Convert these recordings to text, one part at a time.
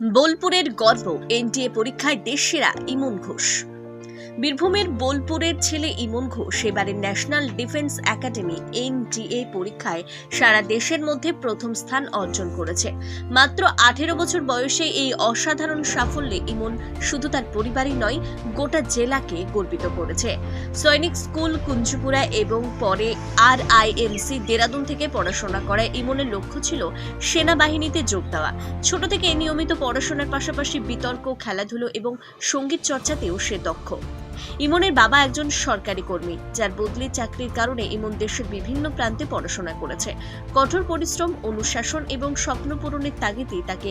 বোলপুরের গর্ব এনটিএ পরীক্ষায় দেশসেরা ইমন ঘোষ। বীরভূমের বোলপুরের ছেলে ইমন ঘোষ এবারের ন্যাশনাল ডিফেন্স একাডেমি এনডিএ পরীক্ষায় সারা দেশের মধ্যে প্রথম স্থান অর্জন করেছে। মাত্র আঠেরো বছর বয়সে এই অসাধারণ সাফল্যে ইমন শুধু তার পরিবারই নয়, গোটা জেলাকে গর্বিত করেছে। সৈনিক স্কুল, কুঞ্জপুরা এবং পরে আর আইএমসি দেরাদুন থেকে পড়াশোনা করা ইমনের লক্ষ্য ছিল সেনাবাহিনীতে যোগ দেওয়া। ছোট থেকে নিয়মিত পড়াশোনার পাশাপাশি বিতর্ক, খেলাধুলো এবং সংগীত চর্চাতেও সে দক্ষ। ইমনের বাবা একজন সরকারি কর্মী, যার বদলি চাকরির কারণে ইমন দেশের বিভিন্ন প্রান্তে পড়াশোনা করেছে। কঠোর পরিশ্রম, অনুশাসন এবং স্বপ্ন পূরণের তাগিদেই তাকে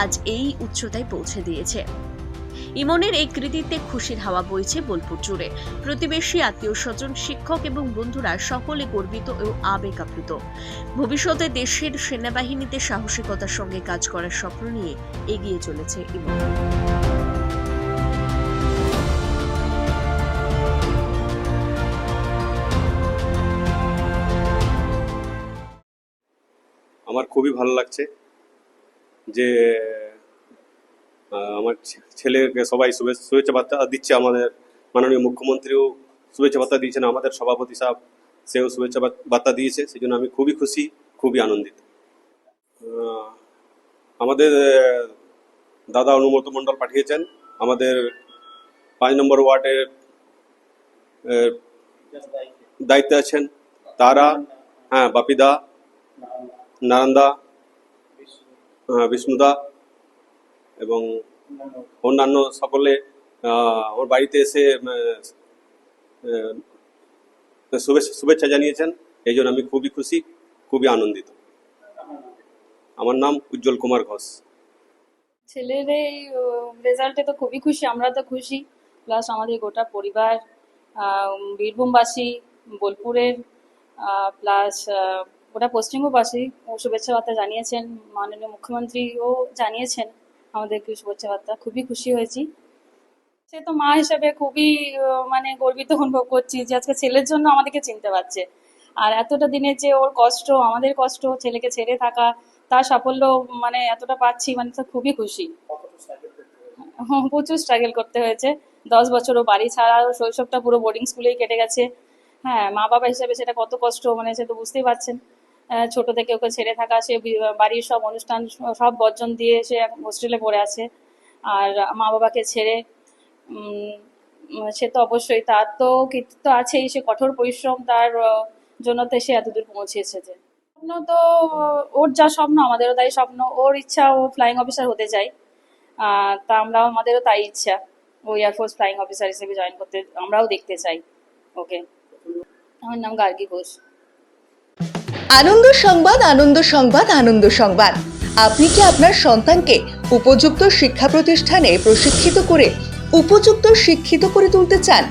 আজ এই উচ্চতায় পৌঁছে দিয়েছে। ইমনের এই কৃতিত্বে খুশির হাওয়া বইছে বোলপুর জুড়ে। প্রতিবেশী আত্মীয় স্বজন শিক্ষক এবং বন্ধুরা সকলে গর্বিত ও আবেগ আপ্লুত ভবিষ্যতে দেশের সেনাবাহিনীতে সাহসিকতার সঙ্গে কাজ করার স্বপ্ন নিয়ে এগিয়ে চলেছে ইমন। আমার খুবই ভালো লাগছে যে আমার ছেলেকে সবাই শুভে- শুভেচ্ছা বার্তা দিচ্ছে আমাদের মাননীয় মুখ্যমন্ত্রীও শুভেচ্ছা বার্তা দিয়েছেন, আমাদের সভাপতি সাহেব সেও শুভেচ্ছা বার্তা দিয়েছে সেই জন্য আমি খুবই খুশি, খুবই আনন্দিত। আমাদের দাদা অনুমত মণ্ডল পাঠিয়েছেন, আমাদের পাঁচ নম্বর ওয়ার্ডের দায়িত্বে আছেন, তারা হ্যাঁ বাপিদা নারান্দা বিষ্ণুদা এবং অন্যান্য সকলে ওর বাড়িতে এসে শুভেচ্ছা জানিয়েছেন। এই জন্য আমি খুবই খুশি, খুবই আনন্দিত। আমার নাম উজ্জ্বল কুমার ঘোষ। ছেলের এই রেজাল্টে তো খুবই খুশি, আমরা তো খুশি। প্লাস আমাদের গোটা পরিবার বীরভূমবাসী, বোলপুরের প্লাস গোটা পশ্চিমবঙ্গবাসী শুভেচ্ছা বার্তা জানিয়েছেন মাননীয় মুখ্যমন্ত্রীও জানিয়েছেন আমাদেরকে শুভেচ্ছা বার্তা। খুবই খুশি হয়েছি। সে তো মা হিসেবে খুবই মানে গর্বিত অনুভব করছি যে আজকে ছেলের জন্য আমাদেরকে চিনতে পারছে। আর এতটা দিনের যে ওর কষ্ট আমাদের কষ্ট ছেলেকে ছেড়ে থাকা তার সাফল্য মানে এতটা পাচ্ছি মানে তো খুবই খুশি। হ্যাঁ, প্রচুর স্ট্রাগল করতে হয়েছে। দশ বছর ও বাড়ি ছাড়া শৈশবটা পুরো বোর্ডিং স্কুলেই কেটে গেছে। হ্যাঁ মা বাবা হিসাবে সেটা কত কষ্ট মানে সে তো বুঝতেই পারছেন। ছোট থেকে ওকে ছেড়ে থাকা সে বাড়ির সব অনুষ্ঠান, সব বর্জন দিয়ে সে হোস্টেলে পড়ে আছে। আর মা বাবাকে ছেড়ে সে তো অবশ্যই তার তো কৃতিত্ব আছেই, সে কঠোর পরিশ্রম তার জন্য তো সে এতদূর পৌঁছেছে যে। স্বপ্ন তো ওর যা স্বপ্ন, আমাদেরও তাই স্বপ্ন। ওর ইচ্ছা, ও ফ্লাইং অফিসার হতে চায় তা আমরাও, আমাদেরও তাই ইচ্ছা। ও এয়ারফোর্স ফ্লাইং অফিসার হিসেবে জয়েন করতে, আমরাও দেখতে চাই ওকে। আমার নাম গার্গী ঘোষ। আনন্দ সংবাদ আনন্দ সংবাদ আনন্দ সংবাদ। আপনি কি আপনার সন্তানকে উপযুক্ত শিক্ষা প্রতিষ্ঠানে প্রশিক্ষিত করে, উপযুক্ত শিক্ষিত করে তুলতে চান?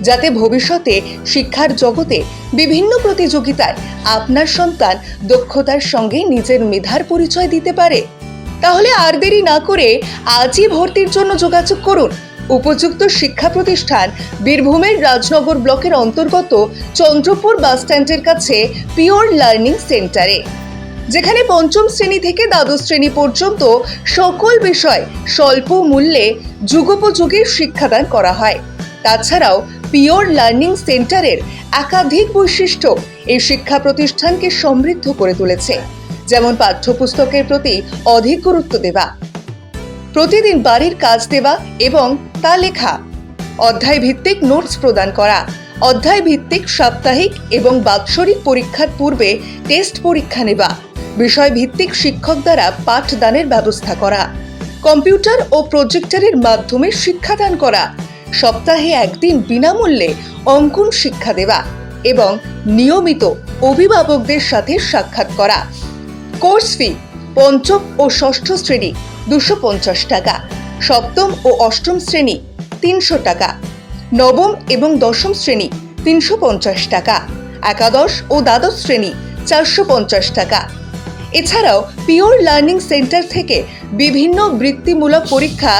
যাতে ভবিষ্যতে শিক্ষার জগতে বিভিন্ন প্রতিযোগিতায় আপনার সন্তান দক্ষতার সঙ্গে নিজের মেধার পরিচয় দিতে পারে? তাহলে আর দেরি না করে আজই ভর্তির জন্য যোগাযোগ করুন। উপযুক্ত শিক্ষা প্রতিষ্ঠান বীরভূমের রাজনগর ব্লকের অন্তর্গত চন্দ্রপুর বাসস্ট্যান্ডের কাছে পিওর লার্নিং সেন্টারে, যেখানে পঞ্চম শ্রেণি থেকে দ্বাদশ শ্রেণি পর্যন্ত সকল বিষয় স্বল্প মূল্যে যুগোপযোগী শিক্ষাদান করা হয়। তাছাড়াও পিওর লার্নিং সেন্টারের একাধিক বৈশিষ্ট্য এই শিক্ষা প্রতিষ্ঠানকে সমৃদ্ধ করে তুলেছে, যেমন পাঠ্যপুস্তকের প্রতি অধিক গুরুত্ব দেওয়া, প্রতিদিন বাড়ির কাজ দেওয়া এবং তা লেখা অধ্যায় ভিত্তিক নোটস প্রদান করা। অধ্যায় ভিত্তিক সাপ্তাহিক এবং বাৎসরিক পরীক্ষার পূর্বে টেস্ট পরীক্ষা নেওয়া। বিষয় ভিত্তিক শিক্ষক দ্বারা পাঠদানের ব্যবস্থা করা। কম্পিউটার ও প্রজেক্টরের মাধ্যমে শিক্ষাদান করা। সপ্তাহে একদিন বিনামূল্যে অঙ্কন শিক্ষা দেওয়া এবং নিয়মিত অভিভাবকদের সাথে সাক্ষাৎ করা। কোর্স ফি পঞ্চম ও ষষ্ঠ শ্রেণি, দুশো পঞ্চাশ টাকা। সপ্তম ও অষ্টম শ্রেণি, তিনশো টাকা। নবম এবং দশম শ্রেণি, তিনশো পঞ্চাশ টাকা। একাদশ ও দ্বাদশ শ্রেণি, চারশো পঞ্চাশ টাকা। এছাড়াও পিওর লার্নিং সেন্টার থেকে বিভিন্ন বৃত্তিমূলক পরীক্ষা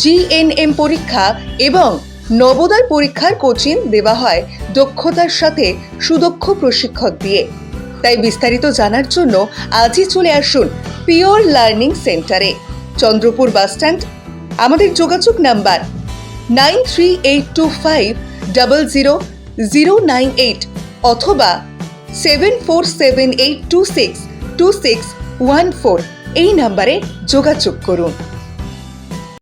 জিএনএম পরীক্ষা এবং নবোদয় পরীক্ষার কোচিং দেওয়া হয় দক্ষতার সাথে সুদক্ষ প্রশিক্ষক দিয়ে। তাই বিস্তারিত জানার জন্য আজই চলে আসুন পিওর লার্নিং সেন্টারে, চন্দ্রপুর বাসস্ট্যান্ড আমাদের যোগাযোগ number nine three eight two five double zero zero nine eight অথবা seven four seven eight two six two six one four এই নাম্বারে যোগাযোগ করুন।